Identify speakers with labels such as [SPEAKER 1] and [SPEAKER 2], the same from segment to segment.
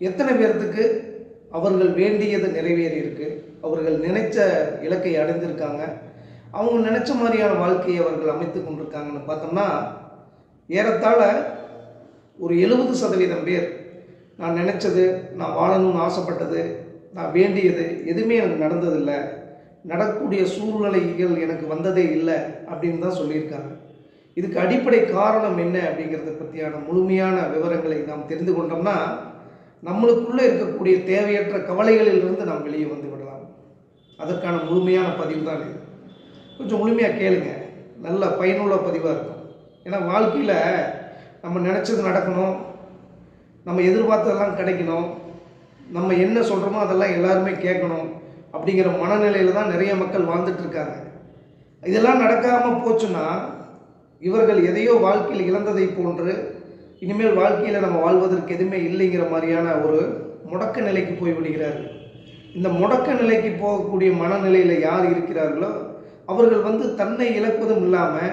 [SPEAKER 1] எத்தனை பேர்த்துக்கு அவர்கள் வேண்டியது நிறைவேறி இருக்கு அவர்கள் நினைச்ச இலக்கை அடைந்திருக்காங்க. அவங்க நினைச்ச மாதிரியான வாழ்க்கையை அவர்கள் அமைத்து கொண்டிருக்காங்கன்னு பார்த்தோம்னா ஏறத்தாழ ஒரு எழுபது சதவீதம் பேர் நான் நினச்சது நான் வாழணும்னு ஆசைப்பட்டது நான் வேண்டியது எதுவுமே எனக்கு நடந்ததில்லை. நடக்கக்கூடிய சூழ்நிலைகள் எனக்கு வந்ததே இல்லை அப்படின்னு தான் சொல்லியிருக்காங்க. இதுக்கு அடிப்படை காரணம் என்ன அப்படிங்கிறத பற்றியான முழுமையான விவரங்களை நாம் தெரிந்து கொண்டோம்னா நம்மளுக்குள்ளே இருக்கக்கூடிய தேவையற்ற கவலைகளிலிருந்து நாம் வெளியே வந்து விடலாம். அதற்கான முழுமையான பதிவு தான் இது. கொஞ்சம் முழுமையாக கேளுங்க. நல்ல பயனுள்ள பதிவாக இருக்கும். ஏன்னா வாழ்க்கையில் நம்ம நினச்சது நடக்கணும். நம்ம எதிர்பார்த்ததெல்லாம் கிடைக்கணும். நம்ம என்ன சொல்கிறோமோ அதெல்லாம் எல்லாருமே கேட்கணும் அப்படிங்கிற மனநிலையில் தான் நிறைய மக்கள் வாழ்ந்துட்டுருக்காங்க இதெல்லாம் நடக்காமல் போச்சுன்னா இவர்கள் எதையோ வாழ்க்கையில் இழந்ததை போன்று இனிமேல் வாழ்க்கையில் நம்ம வாழ்வதற்கு எதுவுமே இல்லைங்கிற மாதிரியான ஒரு முடக்க நிலைக்கு போய் விடுகிறார்கள். இந்த முடக்க நிலைக்கு போகக்கூடிய மனநிலையில் யார் இருக்கிறார்களோ அவர்கள் வந்து தன்னை இழப்பதும் இல்லாமல்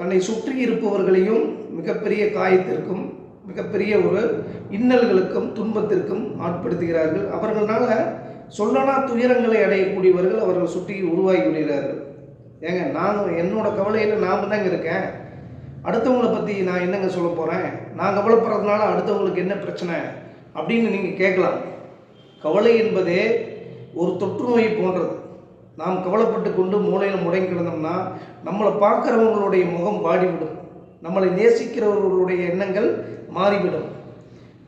[SPEAKER 1] தன்னை சுற்றி இருப்பவர்களையும் மிகப்பெரிய காயத்திற்கும் மிகப்பெரிய ஒரு இன்னல்களுக்கும் துன்பத்திற்கும் ஆட்படுத்துகிறார்கள். அவர்களால் சொல்லனா துயரங்களை அடையக்கூடியவர்கள் அவர்கள் சுற்றி உருவாகி விடுகிறார்கள். ஏங்க நான் என்னோட கவலையில் நான் தாங்க இருக்கேன். அடுத்தவங்களை பற்றி நான் என்னங்க சொல்ல போகிறேன் நான் கவலைப்படுறதுனால அடுத்தவங்களுக்கு என்ன பிரச்சனை? அப்படின்னு நீங்கள் கேட்கலாம். கவலை என்பதே ஒரு தொற்று நோய் போன்றது. நாம் கவலைப்பட்டு கொண்டு மூளையில் முடங்கி கிடந்தோம்னா நம்மளை பார்க்குறவங்களுடைய முகம் வாடிவிடும். நம்மளை நேசிக்கிறவர்களுடைய எண்ணங்கள் மாறிவிடும்.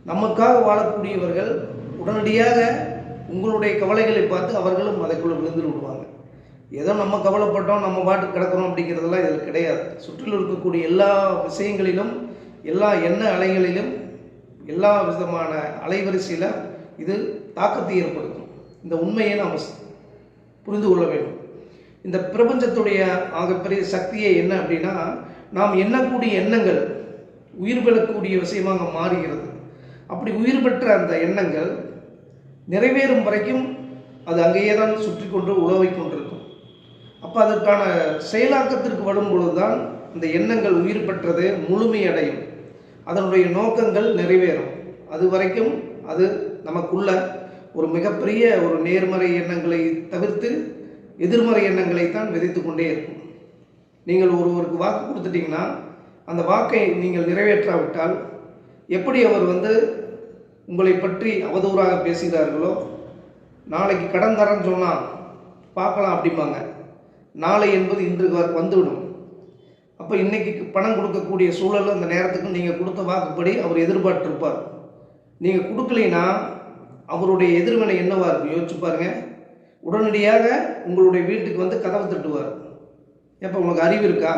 [SPEAKER 1] நமக்காக வாழக்கூடியவர்கள் உடனடியாக உங்களுடைய கவலைகளை பார்த்து அவர்களும் அதைக்குள்ளே விழுந்து விடுவாங்க. ஏதோ நம்ம கவலைப்பட்டோம் நம்ம பாட்டுக்கு கிடக்கிறோம் அப்படிங்கிறதெல்லாம் இதில் கிடையாது. சுற்றிலும் இருக்கக்கூடிய எல்லா விஷயங்களிலும் எல்லா எண்ண அலைகளிலும் எல்லா விதமான அலைவரிசையில் இது தாக்கத்தை ஏற்படுத்தும். இந்த உண்மையை நாம் புரிந்து கொள்ள வேண்டும். இந்த பிரபஞ்சத்துடைய ஆகப்பெரிய சக்தியே என்ன அப்படின்னா நாம் எண்ணக்கூடிய எண்ணங்கள் உயிர் பெறக்கூடிய விஷயமாக மாறுகிறது. அப்படி உயிர் பெற்ற அந்த எண்ணங்கள் நிறைவேறும் வரைக்கும் அது அங்கேயே தான் சுற்றி கொண்டு உழவை கொண்டிருக்கும். அப்போ அதற்கான செயலாக்கத்திற்கு வரும் பொழுதுதான் இந்த எண்ணங்கள் உயிர் பெற்றது முழுமையடையும் அதனுடைய நோக்கங்கள் நிறைவேறும். அது வரைக்கும் அது நமக்குள்ள ஒரு மிகப்பெரிய ஒரு நேர்மறை எண்ணங்களை தவிர்த்து எதிர்மறை எண்ணங்களை தான் விதைத்து கொண்டே இருக்கும். நீங்கள் ஒருவருக்கு வாக்கு கொடுத்துட்டீங்கன்னா அந்த வாக்கை நீங்கள் நிறைவேற்றாவிட்டால் எப்படி அவர் வந்து உங்களை பற்றி அவதூறாக பேசுகிறார்களோ நாளைக்கு கடன் தரேன்னு சொன்னால் பார்க்கலாம் அப்படிம்பாங்க. நாளை என்பது இன்று வந்துவிடும். அப்போ இன்னைக்கு பணம் கொடுக்கக்கூடிய சூழல் அந்த நேரத்துக்கு நீங்கள் கொடுத்த வாக்குப்படி அவர் எதிர்பார்த்துருப்பார். நீங்கள் கொடுக்கலைன்னா அவருடைய எதிர்வினை என்னவா இருக்கும்? யோசிச்சு பாருங்க. உடனடியாக உங்களுடைய வீட்டுக்கு வந்து கதவை தட்டுவார். எப்போ உங்களுக்கு அறிவு இருக்கா?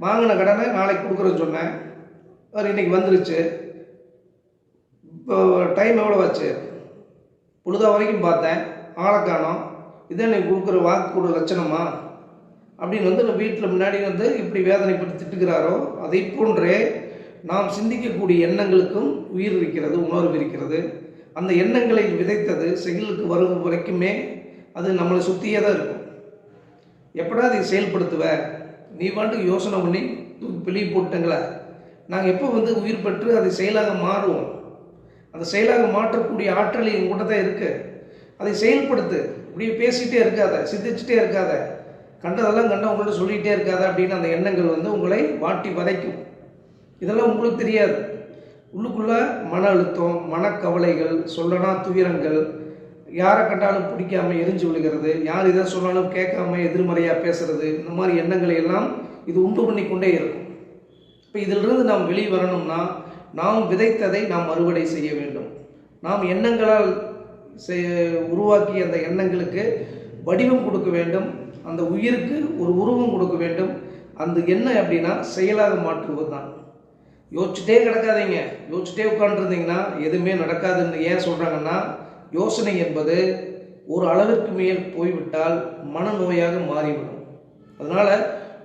[SPEAKER 1] வாங்கின கடனை நாளைக்கு கொடுக்குறேன்னு சொன்னேன். அவர் இன்றைக்கி வந்துருச்சு. இப்போ டைம் எவ்வளோ ஆச்சு? பொழுதா வரைக்கும் பார்த்தேன். ஆளை காணோம். இதான் நீ கொடுக்குற வாக்கு கூட லட்சணமா? அப்படின்னு வந்து நம்ம வீட்டில் முன்னாடி வந்து இப்படி வேதனைப்பட்டு திட்டுகிறாரோ அதை போன்றே நாம் சிந்திக்கக்கூடிய எண்ணங்களுக்கும் உயிர் இருக்கிறது உணர்வு இருக்கிறது. அந்த எண்ணங்களை விதைத்தது செயலுக்கு வரும் வரைக்குமே அது நம்மளை சுற்றியே தான் இருக்கும். எப்படா அதை செயல்படுத்துவ? நீ பாட்டுக்கு யோசனை பண்ணி தூக்கி வெளியே போட்டுங்களா நாங்கள் எப்போ வந்து உயிர் பெற்று அதை செயலாக மாறுவோம்? அந்த செயலாக மாற்றக்கூடிய ஆற்றல் எங்கூட தான் இருக்குது அதை செயல்படுத்து. இப்படியே பேசிகிட்டே இருக்காத சிந்திச்சுட்டே இருக்காத. கண்டதெல்லாம் கண்ட உங்கள்கிட்ட சொல்லிகிட்டே இருக்காத அப்படின்னு அந்த எண்ணங்கள் வந்து உங்களை வாட்டி வதைக்கும். இதெல்லாம் உங்களுக்கு தெரியாது. உள்ளுக்குள்ளே மன அழுத்தம் மனக்கவலைகள் சொல்லனா துயரங்கள் யாரை கண்டாலும் பிடிக்காம எரிஞ்சு விழுகிறது யார் இதை சொன்னாலும் கேட்காம எதிர்மறையாக பேசுறது இந்த மாதிரி எண்ணங்களை எல்லாம் இது உண்டு பண்ணி கொண்டே இருக்கும். இப்போ இதிலிருந்து நாம் வெளியே வரணும்னா நாம் விதைத்ததை நாம் அறுவடை செய்ய வேண்டும். நாம் எண்ணங்களால் உருவாக்கிய அந்த எண்ணங்களுக்கு வடிவம் கொடுக்க வேண்டும். அந்த உயிருக்கு ஒரு உருவம் கொடுக்க வேண்டும். அந்த எண்ணம் அப்படின்னா செயலாக மாற்றுவது தான் யோசிச்சுட்டே கிடக்காதீங்க. யோசிச்சுட்டே உட்காந்துருந்தீங்கன்னா எதுவுமே நடக்காதுன்னு ஏன் சொல்கிறாங்கன்னா யோசனை என்பது ஒரு அளவிற்கு மேல் போய்விட்டால் மனநோயாக மாறிவிடும். அதனால்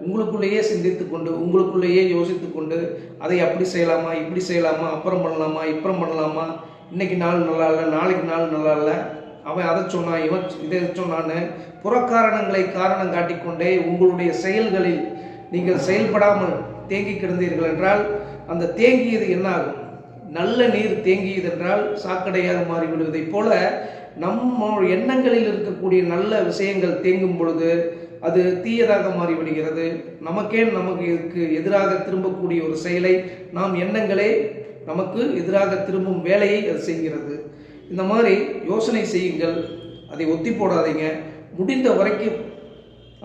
[SPEAKER 1] உங்களுக்குள்ளேயே சிந்தித்து கொண்டு உங்களுக்குள்ளேயே யோசித்து கொண்டு அதை அப்படி செய்யலாமா இப்படி செய்யலாமா அப்புறம் பண்ணலாமா இப்புறம் பண்ணலாமா இன்னைக்கு நாள் நல்லா இல்லை நாளைக்கு நாள் நல்லா இல்லை. அவன் அதை சொன்னான் இவன் இதை சொன்னான்னு புறக்காரணங்களை காரணம் காட்டிக்கொண்டே உங்களுடைய செயல்களில் நீங்கள் செயல்படாமல் தேங்கி கிடந்தீர்கள் என்றால் அந்த தேங்கியது என்ன ஆகும் நல்ல நீர் தேங்கியது என்றால் சாக்கடையாக மாறிவிடுவதைப் போல நம்ம எண்ணங்களில் இருக்கக்கூடிய நல்ல விஷயங்கள் தேங்கும் பொழுது அது தீயதாக மாறிவிடுகிறது. நமக்கே நமக்கு எதிராக திரும்பக்கூடிய ஒரு செயலை நாம் எண்ணங்களே நமக்கு எதிராக திரும்பும் வேலையை அது செய்கிறது. இந்த மாதிரி யோசனை செய்யுங்கள். அதை ஒத்தி போடாதீங்க. முடிந்த வரைக்கும்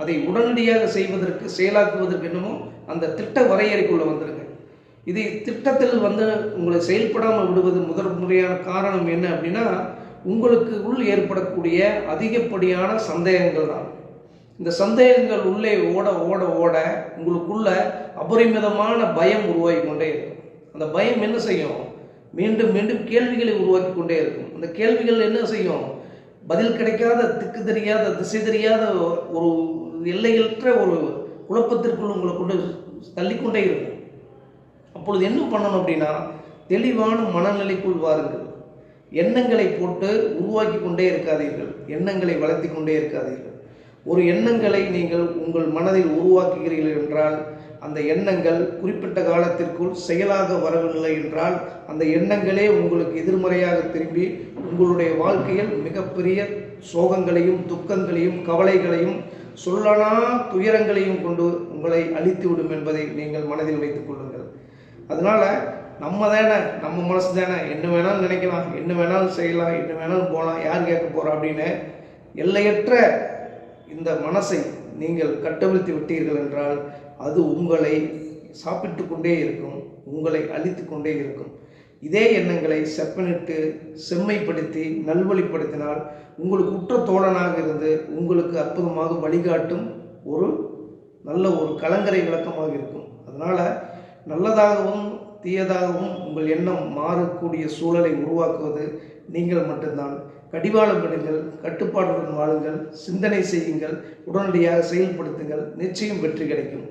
[SPEAKER 1] அதை உடனடியாக செய்வதற்கு செயலாக்குவதற்கு என்னமோ அந்த திட்ட வரையறைக்குள்ள வந்துடுங்க இது திட்டத்தில் வந்து உங்களை செயல்படாமல் விடுவது முதல் முறையான காரணம் என்ன அப்படின்னா உங்களுக்கு உள் ஏற்படக்கூடிய அதிகப்படியான சந்தேகங்கள் தான். இந்த சந்தேகங்கள் உள்ளே ஓட ஓட ஓட உங்களுக்குள்ள அபரிமிதமான பயம் உருவாகி கொண்டே இருக்கும். அந்த பயம் என்ன செய்யும்? மீண்டும் மீண்டும் கேள்விகளை உருவாக்கி கொண்டே இருக்கும். அந்த கேள்விகள் என்ன செய்யும்? பதில் கிடைக்காத திக்கு தெரியாத திசை தெரியாத ஒரு எல்லையற்ற ஒரு குழப்பத்திற்குள் உங்களை கொண்டு தள்ளிக்கொண்டே இருக்கும். அப்பொழுது என்ன பண்ணணும் அப்படின்னா தெளிவான மனநிலைக்குள் வாருங்கள். எண்ணங்களை போட்டு உருவாக்கி கொண்டே இருக்காதீர்கள். எண்ணங்களை வளர்த்தி கொண்டே இருக்காதீர்கள். ஒரு எண்ணங்களை நீங்கள் உங்கள் மனதில் உருவாக்குகிறீர்கள் என்றால் அந்த எண்ணங்கள் குறிப்பிட்ட காலத்திற்குள் செயலாக வரவில்லை என்றால் அந்த எண்ணங்களே உங்களுக்கு எதிர்மறையாக திரும்பி உங்களுடைய வாழ்க்கையில் மிகப்பெரிய சோகங்களையும் துக்கங்களையும் கவலைகளையும் சொல்லனா துயரங்களையும் கொண்டு உங்களை அழித்துவிடும் என்பதை நீங்கள் மனதில் வைத்துக் கொள்ளுங்கள். அதனால நம்ம தானே நம்ம மனசு தானே என்ன வேணாலும் நினைக்கலாம் என்ன வேணாலும் செய்யலாம் என்ன வேணாலும் போகலாம் யார் கேட்க போகிறோம் அப்படின்னு எல்லையற்ற இந்த மனசை நீங்கள் கட்டவிழ்த்து விட்டீர்கள் என்றால் அது உங்களை சாப்பிட்டு கொண்டே இருக்கும் உங்களை அழித்து கொண்டே இருக்கும். இதே எண்ணங்களை செப்பனிட்டு செம்மைப்படுத்தி நல்வழிப்படுத்தினால் உங்களுக்கு உற்ற தோழனாக இருந்து உங்களுக்கு அற்புதமாக வழிகாட்டும் ஒரு நல்ல ஒரு கலங்கரை விளக்கமாக இருக்கும். அதனால் நல்லதாகவும் தீயதாகவும் உங்கள் எண்ணம் மாறக்கூடிய சூழலை உருவாக்குவது நீங்கள் மட்டும்தான். கடிவாளம் விடுங்கள் கட்டுப்பாடுடன் வாழுங்கள் சிந்தனை செய்யுங்கள் உடனடியாக செயல்படுத்துங்கள் நிச்சயம் வெற்றி கிடைக்கும்.